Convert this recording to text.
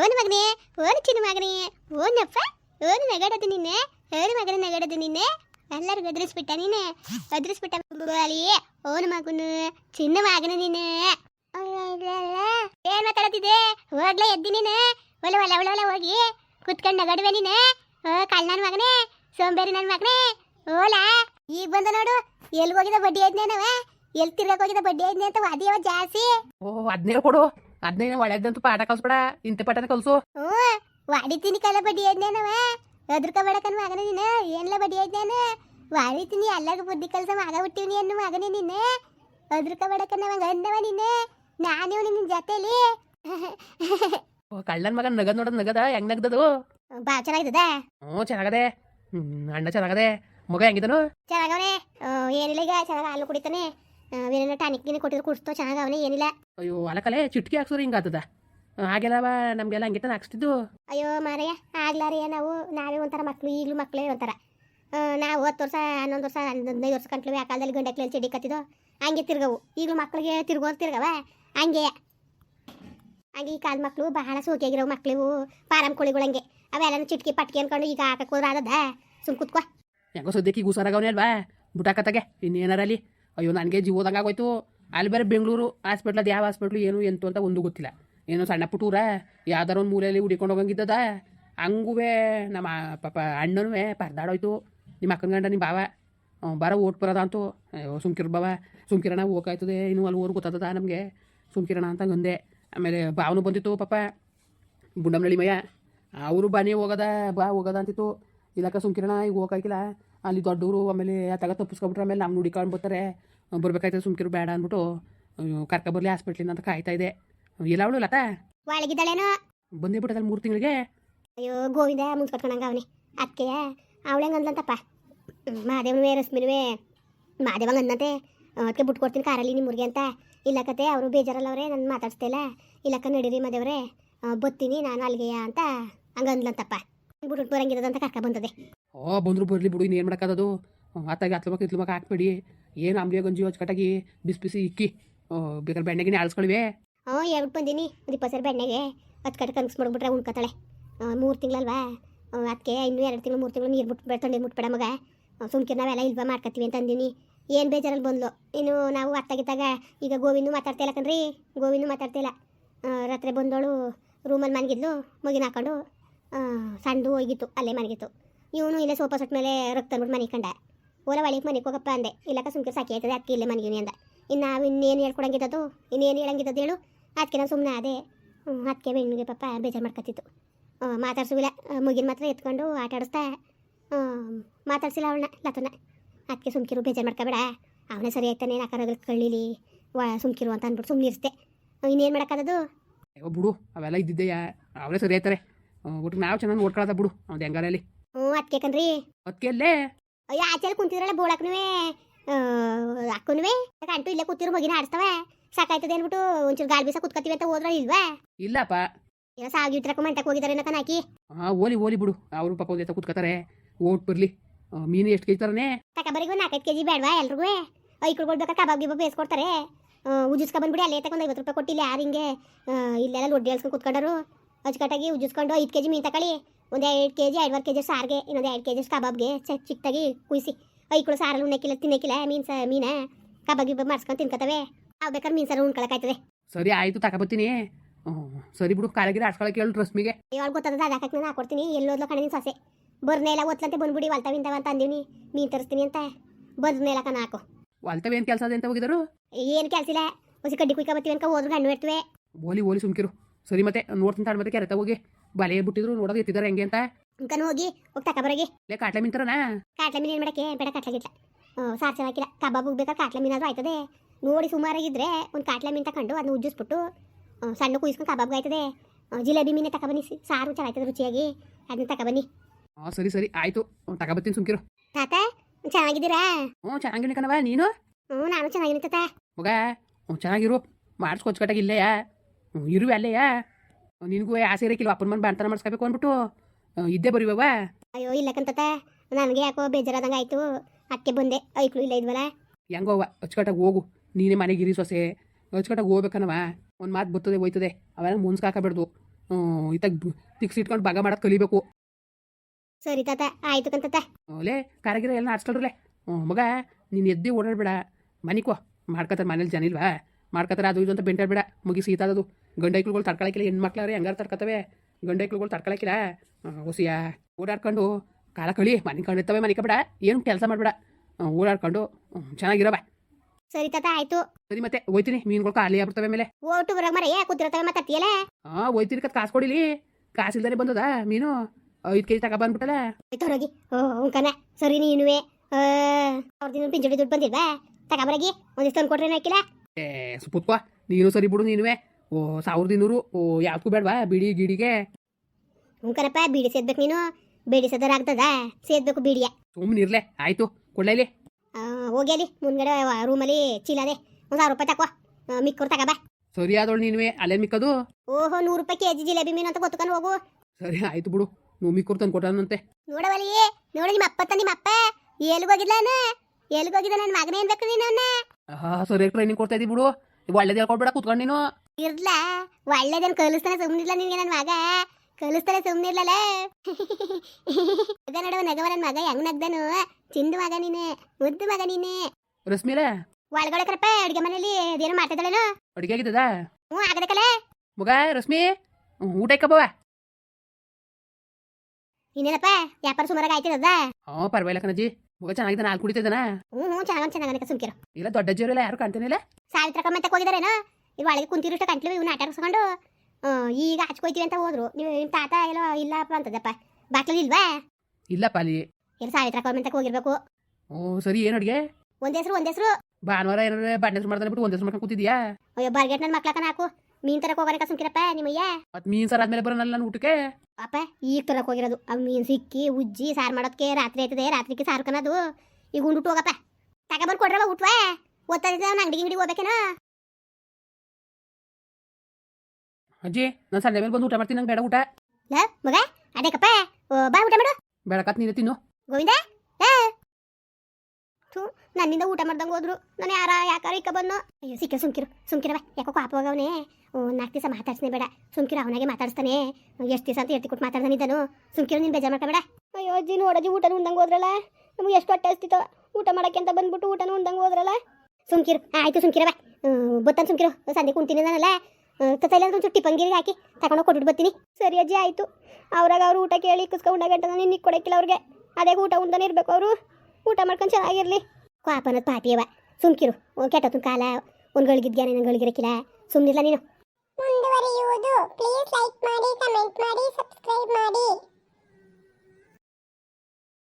Own ಮಗನೇ, own ಚಿನ್ನ ಮಗನೇ, ಓನಪ್ಪ, ಓನ್ ನಗಡದು ನಿನ್ನೆ, ಓನ್ ಮಗನ ನಗಡದು ನಿನ್ನೆ. ಎಲ್ಲರಿಗೂ ಎದುರಿಸ್ಬಿಟ್ಟ ನೀನೆ ಎದುರಿಸ್ಬಿಟ್ಟ ಬಾಲಿ ಓನ್ ಮಗನು, ಚಿನ್ನ ಮಗನ ನೀನೆ. ಏನ್ ಮಾತಾಡತಿದ್ದೆ ಹೋಗ್ಲೇ ಎದ್ದಿ ನೀನೆ, ಒಲೆ ಒಲೆ ಒಲೆ ಒಲೆ ಹೋಗಿ ಕುತ್ಕೊಂಡು ನಗಡುವೆ ನೀನೆ. ಓ ಕಳ್ಳ ನನ್ ಮಗನೇ, ಸೋಂಬೇರಿ ನನ್ ಮಗನೇ. ಓಲಾ, ಈಗ ಬಂದ ನೋಡು ಎಲ್ಲಿ ಹೋಗಿದ ಬಡ್ಡಿ ಐದ್ನೇನವ? ಎಲ್ ತಿರ್ಗಕ್ ಹೋಗಿದ ಬಡ್ಡಿ ಐದ್ನೇ ಅಂತ ವಾದಿಯವ ಜಾಸ್ತಿ. ಓ, ಅದ್ನೇ ಕೊಡು. ಅದನ್ನೇ ಒಳ್ಳೆದಂತೂ ಪಾಠ ಕಲ್ಸ್ಬೇಡ ಇಂಥ ಪಾಠನ ಕಲ್ಸು. ವಾಡಿತೀನಿ ಕಲ ಬಡಿ ಐದ್ನೇನವ ಅದ್ರಕ ಬಡಕನ್ ಮಗನ ನೀನು? ಏನ್ಲ ಬಡಿ ಐದ್ನೇನ ವಾಡಿತೀನಿ ಎಲ್ಲರಿಗೂ ಬುದ್ಧಿ ಕಲ್ಸ ಮಗ ಹುಟ್ಟಿವ್ನಿ ಅನ್ನು ಮಗನೇ ನಿನ್ನೆ ಅದ್ರಕ ಬಡಕನ್ ಅವಂಗ ಅಂದವ ನಿನ್ನೆ ನಾನು ನಿನ್ನ ಜೊತೆಲಿ? ಓ ಕಳ್ಳನ ಮಗನ ನಗದ್ ನೋಡೋದು ನಗದ? ಹೆಂಗ್ ನಗ್ದದು? ಬಾ ಚೆನ್ನಾಗಿದ್ದದ? ಹ್ಞೂ ಚೆನ್ನಾಗದೆ. ಅಣ್ಣ ಚೆನ್ನಾಗದೆ. ಮಗ ಹೆಂಗಿದನು? ಚೆನ್ನಾಗವನೆ. ಏನಿಲ್ಲ ಈಗ ಚೆನ್ನಾಗಿ ಹಾಲು ಕುಡಿತಾನೆ. ಏನೇನೋ ಟಾನಿಕ್ ಗಿನಿ ಕೊಟ್ಟಿದ್ರು ಕುಡಿಸ್ತೋ ಚೆನ್ನಾಗವನೆ ಏನಿಲ್ಲ. ಅಯ್ಯೋ ಅಲಕಲೆ ಚಿಟ್ಕಿ ಹಾಕ್ಸೋರು ಹಿಂಗಾತದ ಹಾಗೆಲ್ಲವ ನಮ್ಗೆಲ್ಲ ಹಂಗೆ ಹಾಕ್ಸ್ತಿದ್ದು. ಅಯ್ಯೋ ಮಾರಯ್ಯ ಆಗ್ಲಾರ ನಾವು ನಾವೇ ಒಂಥರ ಮಕ್ಳು ಈಗಲೂ ಮಕ್ಕಳೇ ಒಂಥರ. ನಾವು ಹತ್ತು ವರ್ಷ ಹನ್ನೊಂದು ವರ್ಷ ಹದಿನೈದು ವರ್ಷ ಕಂಟ್ಲು ಆ ಕಾಲದಲ್ಲಿ ಗಂಡಕ್ಲೆ ಚಡಿ ಕತ್ತಿದ್ದು ಹಂಗೆ ತಿರ್ಗವು. ಈಗಲೂ ಮಕ್ಳಿಗೆ ತಿರ್ಗೋದು ತಿರ್ಗವ? ಹಂಗೆ ಹಂಗೆ ಈ ಕಾಲದ ಮಕ್ಕಳು ಬಹಳ ಸೋಕಿಯಾಗಿರೋ ಮಕ್ಳಿವು ಪಾರಂ ಕೋಳಿಗಳಂಗೆ. ಅವೆಲ್ಲ ಚಿಟ್ಕಿ ಪಟ್ಕಿ ಅನ್ಕೊಂಡು ಈಗ ಹಾಕಕ್ಕೆ ಹೋದ್ರೆ ಸುಮ್ ಕುತ್ಕೋ. ಹೆಂಗೋ ಸದ್ಯಕ್ಕೆ ಈಗ ಹುಷಾರಾಗವನೇ ಅಲ್ವಾ? ಬುಟಾಕತ್ತಾಗೆ ಇನ್ನೇನಾರಲ್ಲಿ? ಅಯ್ಯೋ, ನನಗೆ ಜೀವ ಹೋದಂಗೆ ಆಗೋಯ್ತು. ಅಲ್ಲಿ ಬೇರೆ ಬೆಂಗಳೂರು ಹಾಸ್ಪಿಟ್ಲ್ ಅದು ಯಾವ ಹಾಸ್ಪಿಟ್ಲು ಏನು ಎಂತು ಅಂತ ಒಂದು ಗೊತ್ತಿಲ್ಲ. ಏನೋ ಸಣ್ಣ ಪುಟ್ಟೂರ, ಯಾವ್ದಾರ ಒಂದು ಮೂಲೆಯಲ್ಲಿ ಹುಡಿಕೊಂಡು ಹೋಗಂಗಿದ್ದದ. ಹಂಗೂ ನಮ್ಮ ಪಾಪ ಅಣ್ಣನೂ ಪರ್ದಾಡೋಯ್ತು. ನಿಮ್ಮ ಅಕ್ಕನ ಗಂಡ, ನಿಮ್ಮ ಬಾವ. ಬರ ಓಟ್ ಬರೋದ ಅಂತೂ. ಸುಮ್ಕಿರ್ ಬಾವ. ಸುಮ್ಕಿರಣ ಹೋಗಾಯ್ತದೆ. ಇನ್ನು ಅಲ್ಲಿ ಊರು ಗೊತ್ತದ ನಮಗೆ. ಸುಮ್ಕಿರಣ ಅಂತ ಗಂದೆ ಆಮೇಲೆ ಬಾವನು ಬಂದಿತ್ತು ಪಾಪ. ಬುಂಡಮ್ನಳ್ಳಿ ಮಯ್ಯ. ಅವರು ಬನ್ನಿ ಹೋಗೋದ, ಬಾ ಹೋಗದ ಅಂತಿತ್ತು. ಇಲ್ಲಕ್ಕ ಸುಮ್ಕಿರಣ ಈಗ ಹೋಗಾಕಿಲ್ಲ ಅಲ್ಲಿ ದೊಡ್ಡವರು ಆಮೇಲೆ ತಗ ತಪ್ಪಿಸ್ಕೊಬಿಟ್ರೆ ಆಮೇಲೆ ನಮ್ಮ ನುಡಿಕೊಂಡು ಬರ್ತಾರೆ ಬರ್ಬೇಕಾಯ್ತದೆ ಸುಮ್ಕಿರು ಬೇಡ ಅಂದ್ಬಿಟ್ಟು ಕರ್ಕ ಬರಲಿ ಹಾಸ್ಪಿಟ್ಲಿಂದ ಅಂತ ಕಾಯ್ತಾ ಇದೆ. ಇಲ್ಲ ಅವಳು ಲತಾ? ಒಳಗಿದ್ದಾಳೇನೋ? ಬಂದೇ ಬಿಟ್ಟದಲ್ಲಿ ಮೂರು ತಿಂಗಳಿಗೆ? ಅಯ್ಯೋ ಗೋವಿಂದ ಮುಂಚ್ಕೊಟ್ಕೊಂಡಂಗ ಅವನೇ. ಅದಕ್ಕೆ ಅವಳೆ ಅಂದ್ಲಂತಪ್ಪ? ಮಹಾದೇವನುವೆ ರಶ್ಮಿನುವೆ ಮಹಾದೇವಂಗ ಅಂದಂತೆ ಅದಕ್ಕೆ ಬಿಟ್ಟು ಕೊಡ್ತೀನಿ ಕಾರಲ್ಲಿ ನಿಮ್ಮೂರಿಗೆ ಅಂತ. ಇಲ್ಲಕತೆ ಅವರು ಬೇಜಾರಲ್ಲ ಅವರೇ ನಾನು ಮಾತಾಡ್ಸ್ತಾ ಇಲ್ಲ. ಇಲ್ಲಕ್ಕ ನಡೀರಿ ಮದೇವ್ರೆ. ಬತ್ತೀನಿ ನಾನು ಅಲ್ಲಿಗೆ ಅಂತ ಹಂಗ ಅಂದ್ಲಂತಪ್ಪ. ಬಿಟ್ಟು ಅಂತ ಕರ್ಕ ಬಂದದೆ. ಓ ಬಂದ್ರು ಬರಲಿ ಬಿಡು ಇನ್ನೇನು ಮಾಡೋಕ್ಕದು ಆತಾಗ ಹತ್ಲಬೇಕು ಇತ್ಲಮಕ ಹಾಕ್ಬೇಡಿ. ಏನು ಅಂಬ್ಲಿಯ ಗಂಜಿ ಕಟ್ಟಾಗಿ ಬಿಸಿ ಬಿಸಿ ಇಕ್ಕಿ. ಬೇಕಾದ್ರೆ ಬೆಣ್ಣೆಗೆ ಆಳ್ಸ್ಕೊಳ್ವೆ. ಹ್ಞೂ ಹೇಳ್ಬಿಟ್ಟು ಬಂದೀನಿ ಒಂದು ಇಪ್ಪತ್ತು ಸಾವಿರ ಬೆಣ್ಣೆಗೆ. ಹತ್ತು ಕಡೆ ಕನ್ಸ್ ಮಾಡ್ಬಿಟ್ರೆ ಉಣ್ಕೊತಾಳೆ. ಮೂರು ತಿಂಗಳಲ್ವಾ? ಅದಕ್ಕೆ ಇನ್ನೂ ಎರಡು ತಿಂಗಳು ಮೂರು ತಿಂಗಳು ನೀರು ಬಿಟ್ಟು ಬೆಳ್ಕೊಂಡು ಮುಟ್ಬೇಡ ಮಗ. ಸುಮ್ಕಿರ್ ನಾವೆಲ್ಲ ಇಲ್ವಾ ಮಾಡ್ಕೊತೀವಿ ಅಂತ ಅಂದೀನಿ. ಏನು ಬೇಜಾರಲ್ಲಿ ಬಂದ್ಲು? ಇನ್ನು ನಾವು ಅತ್ತಾಗಿದ್ದಾಗ ಈಗ ಗೋವಿಂದು ಮಾತಾಡ್ತಾ ಇಲ್ಲ ಕಣ್ರಿ. ಗೋವಿಂದು ಮಾತಾಡ್ತಾ ಇಲ್ಲ. ರಾತ್ರಿ ಬಂದೋಳು ರೂಮಲ್ಲಿ ಮನಗಿದ್ಲು ಮಗಿನ ಹಾಕೊಂಡು. ಸಣ್ಣದು ಹೋಗಿತ್ತು, ಅಲ್ಲೇ ಮನೆಗಿತ್ತು. ಇವನು ಇಲ್ಲೇ ಸೋಫಾ ಸೆಟ್ ಮೇಲೆ ರಕ್ತ ಅಂದ್ಬಿಟ್ಟು ಮನೆ ಕಂಡ. ಓಲ, ಒಳಗೆ ಮನೆಗೆ ಹೋಗಪ್ಪ ಅಂದೆ. ಇಲ್ಲಕ್ಕ ಸುಮ್ಕೆ ಸಾಕಿ ಆಯ್ತದೆ ಅದಕ್ಕೆ ಇಲ್ಲೇ ಮನೆಗೆ ಅಂದ. ಇನ್ನು ನಾವು ಇನ್ನೇನು ಹೇಳ್ಕೊಡಂಗಿದ್ದದು ಇನ್ನೇನು ಹೇಳಂಗಿದ್ದದು ಹೇಳು. ಅದಕ್ಕೆ ನಾನು ಸುಮ್ಮನೆ ಅದೇ ಅದಕ್ಕೆ ಬೆಣ್ಣಿಗೆ ಪಾಪ ಬೇಜಾರು ಮಾಡ್ಕೊತಿತ್ತು ಮಾತಾಡ್ಸಿಲ್ಲ ಮುಗಿನ ಮಾತ್ರ ಎತ್ಕೊಂಡು ಆಟ ಆಡಿಸ್ತಾ ಮಾತಾಡ್ಸಿಲ್ಲ ಅವಳನ್ನ ಲತನ ಅದಕ್ಕೆ ಸುಮ್ಕಿರು, ಬೇಜಾರು ಮಾಡ್ಕೋಬೇಡ. ಅವನೇ ಸರಿ ಆಯ್ತಾನೆ ನಾಕಾರ ಕಳ್ಳೀಲಿ ವ, ಸುಮ್ಕಿರು ಅಂತ ಅಂದ್ಬಿಟ್ಟು ಸುಮ್ಮನೆ ಇರಿಸ್ದೆ ಇನ್ನೇನು ಮಾಡೋಕ್ಕದು ಬಿಡು, ಅವೆಲ್ಲ ಇದ್ದಿದ್ದೆಯಾ ಅವಳೇ ಸರಿ ಆಯ್ತಾರೆ. ಒಟ್ಟು ನಾವು ಚೆನ್ನಾಗಿ ನೋಡ್ಕೊಳದ ಬಿಡು ಅವ್ನು ಹೆಂಗಾರಲ್ಲಿ. ಹ್ಞೂ ಅದಕ್ಕೆ ಕಣ್ರಿ ಅದಕ್ಕೆ ಅಲ್ಲೇ ಅಯ್ಯೋ ಆಚೆಲಿ ಕುಂತಿದ್ರಲ್ಲ ಬೋಳಕ್ನುವೆ ಅಕ್ಕನುವೆ. ಅಂಟು ಇಲ್ಲೇ ಕೂತಿರು ಮಗಿನ ಆಡಿಸ್ತವೆ. ಸಾಕಾಯ್ತದೆ ಅಂದ್ಬಿಟ್ಟು ಒಂಚೂರು ಗಾಳಿ ಬೀಸ ಕುತ್ಕತ್ತೀವಿ ಅಂತ ಹೋದ್ರ ಇಲ್ವಾ? ಇಲ್ಲಪ್ಪ. ಏನೋ ಸಾಗಿ ಇಟ್ರಕ್ಕ ಮಂಟಕ್ಕೆ ಹೋಗಿದ್ದಾರೆ ನಾಕಿ ಹಾಂ ಓಲಿ ಓಲಿ ಬಿಡು. ಅವರು ಪಾಪ ಒಂದೇ ಕೂತ್ಕೋತಾರೆ. ಓಟ್ ಬರಲಿ. ಮೀನು ಎಷ್ಟು ಕೆಜಿ ತರನೇ? ಒಂದು ನಾಲ್ಕೈದು ಕೆ ಜಿ ಬೇಡವಾ ಎಲ್ರಿಗೂ? ಐಕ್ಳು ಕೊಡ್ಬೇಕಾ ಕಬಾಬ್ ಗಿಬಾಬ್ ಬೇಯಿಸ್ಕೊಡ್ತಾರೆ ಉಜ್ಜಿಸ್ಕೊ ಬಂದ್ಬಿಡಿ ಅಲ್ಲೇ ತಗೊಂಡು ಐವತ್ತು ರೂಪಾಯಿ ಕೊಟ್ಟಿಲ್ಲ ಯಾರು ಹಿಂಗೆ ಇಲ್ಲೆಲ್ಲ ಲೊಡ್ಡಿ ಹೇಳ್ಸ್ಕೊಂಡು ಕುತ್ಕೊಂಡರು ಅಚ್ಚುಕಟ್ಟಾಗಿ ಉಜ್ಜಿಸ್ಕೊಂಡು ಐದು ಕೆ ಜಿ ಮೀನು ತಗೊಳ್ಳಿ ಒಂದು ಎರಡು ಕೆ ಜಿ ಎರಡುವರೆ ಕೆ ಜಿ ಸಾರಿಗೆ ಇನ್ನೊಂದು ಎರಡು ಕೆ ಜಿ ಕಬಾಬ್ಗೆ ಚಿಕ್ಕ ಚಿಕ್ಕದಾಗಿ ಕುಯ್ಸಿ. ಐಕ್ಳು ಸಾರಲ್ಲಿ ಉಣ್ಣಕ್ಕಿಲ್ಲ ತಿನ್ನಕ್ಕಿಲ್ಲ ಮೀನು ಸ ಮೀನ ಕಬಾಬ್ ಗಿಬ್ಬ ಮಾಡ್ಸ್ಕೊಂಡು ತಿನ್ಕೊತವೆ. ಅವು ಬೇಕಾದ್ರೆ ಮೀನು ಸಾರು ಉಣ್ಕೊಳಕಾಯ್ತದೆ ಸರಿ ಆಯಿತು ತಗೊಬತ್ತೀನಿ ಸರಿ ಬಿಡು ಕಾಲಗಿರಿ ಆಡ್ಸ್ಕೊಳಕ್ಕೆ ಹೇಳು ಡ್ರೆಸ್ಮಿಗೆ ಇವಾಗ ಗೊತ್ತದ ಅದಕ್ಕೆ ನಾನು ಹಾಕೊಡ್ತೀನಿ. ಎಲ್ಲೋದ್ಲ ಕಣ ನಿನ್ನ ಸೊಸೆ? ಬರ್ನೇ ಇಲ್ಲ ಒತ್ಲಂತೆ ಬಂದ್ಬಿಡಿ ಹೊಲ್ತಾವಿಂದವ ಅಂತ ಅಂದೀವಿ ಮೀನು ತರಿಸ್ತೀನಿ ಅಂತ. ಬರ್ನೇ ಇಲ್ಲ ಕಣ ಹಾಕು. ಅಲ್ತವೆ ಏನು ಕೆಲಸ ಅಂತ ಹೋಗಿದ್ರು ಏನು ಕೆಲಸ ಇಲ್ಲ. ಹೊಸ ಕಡ್ಡಿ ಕುಯ್ಕೊ ಬರ್ತೀವಿ ಅನ್ಕೊ ಹೋದ್ರೆ ಹಣ್ಣು ಇರ್ತವೆ ಓಲಿ ಓಲಿ ಸುಮ್ಕಿರು. ಸರಿ ಮತ್ತೆ ನೋಡ್ತೀನಿ ತಾಡ್ ಮತ್ತೆ ಕೆರೆತ ಹೋಗಿ. ಬಲೆ ಬಿಟ್ಟಿದ್ರು ನೋಡೋದು ಎತ್ತಿದ್ದಾರೆ ಹೆಂಗೆ ಅಂತ. ಅಂಕನು ಹೋಗಿ ಹೋಗಿ ಬರೋಗಿ ಲೇ ಕಾಟ್ಲೆ ಮಿಂತಾರನಾ ಕಾಟ್ಲೆ ಮೀನು ಏನು ಮಾಡಕ್ಕೆ? ಬೇಡ ಕಾಟ್ಲೆ ಗಿಟ್ಲ ಸಾರು ಚೆನ್ನಾಗಿಲ್ಲ ಕಬಾಬ್ ಹೋಗ್ಬೇಕಾದ್ರೆ ಕಾಟ್ಲೆ ಮೀನಾದ್ರೂ ಆಯ್ತದೆ. ನೋಡಿ ಸುಮಾರಾಗಿದ್ರೆ ಒಂದು ಕಾಟ್ಲೆ ಮೀನು ತಗೊಂಡು ಅದನ್ನ ಉಜ್ಜಿಸ್ಬಿಟ್ಟು ಸಣ್ಣ ಕುಯ್ಸ್ಕೊಂಡು ಕಬಾಬ್ ಆಯ್ತದೆ. ಜಿಲೇಬಿ ಮೀನೇ ತಗೊಬನ್ನಿ ಬನ್ನಿ. ಸಾರು ಚೆನ್ನಾಗ್ತದೆ ರುಚಿಯಾಗಿ. ಅದನ್ನ ತಗೊಬನ್ನಿ ಹಾಂ ಸರಿ ಸರಿ ಆಯಿತು. ತಗೊಬತ್ತೀನಿ ಸುಮ್ಕಿರು. ತಾತ ಚೆನ್ನಾಗಿದ್ದೀರಾ? ಹ್ಞೂ ಚೆನ್ನಾಗಿನಿ ಕಣವ ನೀನು? ಹ್ಞೂ ನಾನು ಚೆನ್ನಾಗಿದ್ದೀನಿ ತಾತ. ಮಗ ಹ್ಞೂ ಚೆನ್ನಾಗಿರು. ಮಾಡಿಸ್ಕೊಚ್ಕಟ್ಟಾಗಿ ಇಲ್ಲೇಯಾ? ಹ್ಞೂ ಇರುವೆ ಅಲ್ಲೇ ನಿನಗೂ ಆಸೆ ಇರಕ್ಕಿಲ್ವ ಅಪ್ಪನ ಮನೆ ಬಾಣ್ತನ ಮಾಡಿಸ್ಕೋಬೇಕು ಅಂದ್ಬಿಟ್ಟು. ಇದ್ದೇ ಬರೀವವ? ಅಯ್ಯೋ ಇಲ್ಲ ಕಂತತ ನನಗೆ ಯಾಕೋ ಬೇಜಾರಾದಂಗೆ ಆಯಿತು. ಅಕ್ಕೆ ಬಂದೆ. ಐಕ್ಳು ಇಲ್ಲ ಇದ್ವಲ್ಲ. ಹೆಂಗೋವ ಅಚ್ಚುಕಟ್ಟಾಗಿ ಹೋಗು. ನೀನೇ ಮನೆಗೆ ಇರಿ ಸೊಸೆ. ಅಚ್ಚುಕಟ್ಟಾಗಿ ಹೋಗ್ಬೇಕನವ ಒಂದು ಮಾತು ಬರ್ತದೆ ಹೋಯ್ತದೆ. ಅವೆಲ್ಲ ಮುನ್ಸ್ಕಾಕಬೇಡ್ದು ಇತ್ತಾಗ ತಿಕ್ಸ್ ಇಟ್ಕೊಂಡು ಭಾಗ ಮಾಡೋದು ಕಲಿಬೇಕು. ಸರಿ ತಾತ ಆಯ್ತು ಕಂತತ ಲೇ ಕಾರಾಗಿರ ಎಲ್ಲ ಆಡ್ಸ್ಕೊಳ್ರಲೆ ಹ್ಞೂ ಮಗ ನೀನು ಎದ್ದೆ ಓಡಾಡ್ಬೇಡ. ಮನಿಕೋ ಮಾಡ್ಕೋತಾರೆ ಮನೇಲಿ ಜನ ಇಲ್ವಾ? ಮಾಡ್ಕೋತಾರೆ ಅದು ಇದು ಅಂತ ಬೆಂಟಾಡ್ಬೇಡ. ಮುಗಿ ಸೀತಾದದು ಗಂಡೈಕ್ಳುಗಳು ತಡ್ಕೊಳಕಿಲ್ಲ ಹೆಣ್ಮಕ್ಳವ್ರೆ ಹೆಂಗಾರು ತಡ್ಕೊತವೆ ಗಂಡೈಕ್ಳುಗಳು ತಡ್ಕೊಳಕಿಲ್ಲ? ಹುಸಿಯ. ಓಡಾಡ್ಕೊಂಡು ಕಾಲ ಕಳಿ ಮನೆ ಕಂಡಿರ್ತವೆ ಮನೆ ಕಬಿಡ ಏನು ಕೆಲಸ ಮಾಡಬೇಡ. ಓಡಾಡ್ಕೊಂಡು ಚೆನ್ನಾಗಿರವ ಸರಿ ತಾತ ಆಯ್ತು. ಸರಿ ಮತ್ತೆ ಹೋಯ್ತೀನಿ. ಮೀನುಗಳು ಕಾಲಿ ಆಗ್ಬಿಡ್ತವೆ ಮೇಲೆ. ಓಟು ಬರೋ ಮರ ಏ ಮತ್ತೆ ಮಾತಾಡ್ತೀಯಲ್ಲ ಹಾಂ ಹೋಯ್ತೀನಿ ಕತ್ ಕಾಸು ಕೊಡಿಲಿ. ಕಾಸು ಇಲ್ದಾನೆ ಬಂದದ ಮೀನು. ಐದು ಕೆಜಿ ತಗ ಬಂದ್ಬಿಟ್ಟಲ್ಲ. ಆಯ್ತು ಓ ಉಂಕನ ಸರಿ ನೀನುವೆ. ಅವ್ರದ್ದು ಪಿಂಜಡಿ ದುಡ್ಡು ಬಂದಿಲ್ವಾ? ತಗೊಬರಗಿ ಒಂದಿಷ್ಟು ತಂದು ಕೊಟ್ರೆ ಹಾಕಿಲ್ಲ ಏ ಸುಪ್ಪುತ್ಕೋ. ನೀನು ಸರಿ ಬಿಡು ನೀನುವೆ. ಓ ಸಾವಿರದ ಇನ್ನೂರು ಓ ಯಾವ್ದಕ್ಕೂ ಬೇಡವಾ ಬಿಡಿ ಗಿಡಿಗೆ? ಹುಂಕರಪ್ಪ ಬಿಡಿ ಸೇದ್ಬೇಕು ನೀನು. ಬೀಡಿ ಸೇದರ ಆಗ್ತದ? ಸೇದ್ಬೇಕು ಬಿಡಿಯ. ಸುಮ್ಮನೆ ಇರ್ಲೆ ಆಯ್ತು ಕೊಡ್ಲೇ ಹೋಗಿ ಅಲ್ಲಿ ಮುಂದ್ಗಡೆ ರೂಮಲ್ಲಿ ಚೀಲ ಅದೇ ಒಂದು ಸಾವಿರ ರೂಪಾಯಿ ತಕೋ. ಮಿಕ್ಕ ತಗಬ ಸರಿ ಆದವಳು ನೀನುವೆ ಅಲ್ಲೇ ಮಿಕ್ಕದು? ಓಹೋ ನೂರು ರೂಪಾಯಿ ಕೆ ಜಿ ಜಿಲೇಬಿ ಮೀನು ಅಂತ ಗೊತ್ತಕೊಂಡು ಹೋಗು. ಸರಿ ಆಯ್ತು ಬಿಡು. ನೀವು ಮಿಕ್ಕೋರು ತಂದು ಕೊಟ್ಟನಂತೆ. ನೋಡವಲ್ಲಿ ನೋಡಿ ನಿಮ್ಮ ಅಪ್ಪ ತ ನಿಮ್ಮ ಅಪ್ಪ ಎಲ್ಗೋಗಿಲ್ಲ ಎಲ್ಗೋಗಿದ್ದ ನನ್ನ ಮಗನೇ ಏನ್ಬೇಕು ನೀನು ಸರಿಯಾಗಿ ಟ್ರೈನಿಂಗ್ ಕೊಡ್ತಾ ಇದ್ದೀವಿ ಬಿಡು. ಒಳ್ಳೇದು ಹೇಳ್ಕೊಡ್ಬೇಡ ಕುತ್ಕೊಂಡು ನೀನು. ಇರ್ಲ ಒಳ್ಳೇದೇನು ಕಲಿಸ್ತಾನೆ ಸುಮ್ಮನಿಲ್ಲ ನಿನಗೆ ನನ್ನ ಮಗ. ಕಲಿಸ್ತಾನೆ ಸುಮ್ಮನಿರ್ಲಲ್ಲ ಮಗ ನಡುವ ನಗವ ನನ್ನ ಮಗ ಹೆಂಗ್ ನಗ್ದನು? ಚಿಂದು ಮಗ ನೀನೆ ಮುದ್ದು ಮಗ ನೀನೆ. ರಶ್ಮಿಲಾ. ಒಳಗಡೆ ಕರಪ್ಪ ಅಡುಗೆ ಮನೇಲಿ ಅದೇನು ಮಾಡ್ತಿದ್ದಾಳೇನೋ. ಅಡುಗೆ ಆಗಿದ್ದದ? ಹ್ಞೂ ಆಗದಕ್ಕಲ್ಲ ಮಗ ರಶ್ಮಿ ಊಟ ಇಕ್ಕಬ್ಬವ ಇನ್ನೇನಪ್ಪ ವ್ಯಾಪಾರ ಸುಮಾರಾಗಿ ಆಯ್ತದ ಹ್ಞೂ ಪರವಾಗಿಲ್ಲ ಕಣಜ್ಜಿ. ಮಗ ಚೆನ್ನಾಗಿದ್ದಾನೆ ಹಾಲು ಕುಡಿತಿದ್ದಾನ? ಹ್ಞೂ ಹ್ಞೂ ಚೆನ್ನಾಗಿ ಚೆನ್ನಾಗಿ ಸುಮ್ಕಿರು. ಇಲ್ಲ ದೊಡ್ಡ ಅಜ್ಜಿಯವರೆಲ್ಲ ಯಾರು ಕಾಣ್ತಾನಿಲ್ಲ ಸಾವಿತ್ರ ಮತ್ತೆ ಹೋಗಿದಾರೇನ ಇಲ್ಲಿ ಒಳಗೆ ಕುಂತಿರುಷ್ಟ ಕಂಟ್ಲು ಇವ್ನ ಆಟ ಆಡ್ಸ್ಕೊಂಡು. ಈಗ ಹಚ್ಕೊಯ್ತೀವಿ ಅಂತ ಹೋದ್ರು. ನೀವು ನಿಮ್ಮ ತಾತ ಎಲ್ಲೋ ಇಲ್ಲಪ್ಪ ಅಂತದಪ್ಪ. ಬಾಕ್ಲಲ್ಲಿ ಇಲ್ವಾ? ಇಲ್ಲಪ್ಪ ಅಲ್ಲಿ. ಎಲ್ಲಿ ಸಾವಿತ್ರ ಮತ್ತೆ ಹೋಗಿರ್ಬೇಕು. ಓ ಸರಿ ಏನು ಅಡುಗೆ? ಒಂದ್ ಹೆಸರು ಒಂದ್ ಹೆಸರು. ಭಾನುವಾರ ಏನಾರ ಬಣ್ಣ ಹೆಸರು ಮಾಡ್ತಾನೆ ಬಿಟ್ಟು ಒಂದು ಹೆಸರು ಮಾಡ್ಕೊಂಡು ಕೂತಿದ್ಯಾ? ಅಯ್ಯೋ ಬಾರ್ಗೆಟ್ ನನ್ನ ಮಕ್ಳಕ್ಕ ಹಾಕು. ಮೀನ್ ತರಕ್ ಹೋಗೋನಕ ಸುಮ್ಕಿರಪ್ಪ ನಿಮ್ಮಯ್ಯ? ಮತ್ ಮೀನ್ ಸರ್ ಆದ್ಮೇಲೆ ಬರೋನಲ್ಲ ನಾನು ಊಟಕ್ಕೆ? ಅಪ್ಪ ಈಗ ತರಕ್ ಹೋಗಿರೋದು. ಆ ಮೀನ್ ಸಿಕ್ಕಿ ಉಜ್ಜಿ ಸಾರು ಮಾಡೋದಕ್ಕೆ ರಾತ್ರಿ ಆಯ್ತದೆ ರಾತ್ರಿಗೆ ಸಾರು ಕನ್ನೋದು ಈಗ ಉಂಡ್ಬಿಟ್ಟು ಹೋಗಪ್ಪ. ತಗೊಬಂದು ಕೊಡ್ರವ ಊಟವಾ? ಓದ್ತಾ ಅವ್ನ ಅಂಗಡಿ ಗಿಂಗಡಿ ಹೋಗ್ಬೇಕೇನೋ? ಅಜ್ಜಿ ನಾನು ಸಂಜೆ ಮೇಲೆ ಬಂದು ಊಟ ಮಾಡ್ತೀನಿ ನಂಗೆ ಬೇಡ ಊಟ. ಲ ಮಗ ಅದೇಕಪ್ಪ ಓ, ಬಾ ಊಟ ಮಾಡು. ಬೆಳಕತ್ ನೀನು ತಿನ್ನು. ಗೋವಿಂದ? ಥೂ ನನ್ನಿಂದ ಊಟ ಮಾಡ್ದಂಗೆ ಹೋದ್ರು. ನಾನು ಯಾರ ಯಾಕಾರ ಇಕ್ಕ ಬಂದು ಅಯ್ಯೋ ಸಿಕ್ಕ ಸುಮ್ಕಿರು ಸುಮ್ಕಿರವ ಯಾಕೋ ಕಾಪ ಹೋಗವನೆ ನಾಲ್ಕು ದಿವಸ ಮಾತಾಡ್ಸ್ನೆ ಬೇಡ. ಸುಮ್ಕಿರು ಅವನಾಗೆ ಮಾತಾಡಿಸ್ತಾನೆ. ಎಷ್ಟು ದಿವಸ ಅಂತ ಎತ್ತಿ ಕೊಟ್ಟು ಮಾತಾಡ್ದಾನಿದ್ದಾನು ಸುಮ್ಕಿರು ನೀನು ಬೇಜಾರು ಮಾಡ್ಕೋಬೇಡ. ಅಯ್ಯೋ ಅಜ್ಜಿ ನೋಡಜ್ಜಿ ಊಟ ಉಂದಂಗೆ ಹೋದ್ರಲ್ಲ? ನಮಗೆ ಎಷ್ಟು ಹೊಟ್ಟೆ ಹಸ್ತಿತ್ತು. ಊಟ ಮಾಡಕ್ಕೆ ಅಂತ ಬಂದ್ಬಿಟ್ಟು ಊಟ ಉಂದಂಗೆ ಹೋದ್ರಲ್ಲ? ಸುಮ್ಕಿರು ಆಯ್ತು ಸುಮ್ಕಿರವ ಬತ್ತಾನ ಸುಮ್ಕಿರು. ಸಂಜೆ ಕುಂತೀನಿ ನಾನಲ್ಲ. ತೈಲ ಒಂದು ಚುಟ್ಟಿ ಪಂಗಿರಿಗೆ ಹಾಕಿ ತಗೊಂಡೋಗಿ ಕೊಟ್ಬಿಟ್ಟು ಬರ್ತೀನಿ. ಸರಿ ಅಜ್ಜಿ ಆಯ್ತು. ಅವ್ರಾಗ ಅವ್ರು ಊಟ ಕೇಳಿ ಕುಸ್ಕೊಂಡಾಗ ನೀನು ನಿನ್ನ ಕೊಡಕ್ಕಿಲ್ಲ ಅವ್ರಿಗೆ. ಅದೇ ಊಟ ಉಂಡನೇ ಇರ್ಬೇಕು ಅವರು. ಊಟ ಮಾಡ್ಕೊಂಡು ಚೆನ್ನಾಗಿರಲಿ. ಕಾಪನದ ಪಾಪಿಯವ ಸುಮ್ಕಿರು ಕೆಟ್ಟತ್ತು ಕಾಲ. ಒಂದು ಗಳಿಗಿದ್ಯಾ ನಿನ್ನ ಗಳಿಗಿರಕ್ಕಿಲ್ಲ ಸುಮ್ಮನಿಲ್ಲ ನೀನು. ಮುಂದುವರಿಯುವುದು. ಪ್ಲೀಸ್ ಲೈಕ್ ಮಾಡಿ ಕಮೆಂಟ್ ಮಾಡಿ ಸಬ್ಸ್ಕ್ರೈಬ್ ಮಾಡಿ.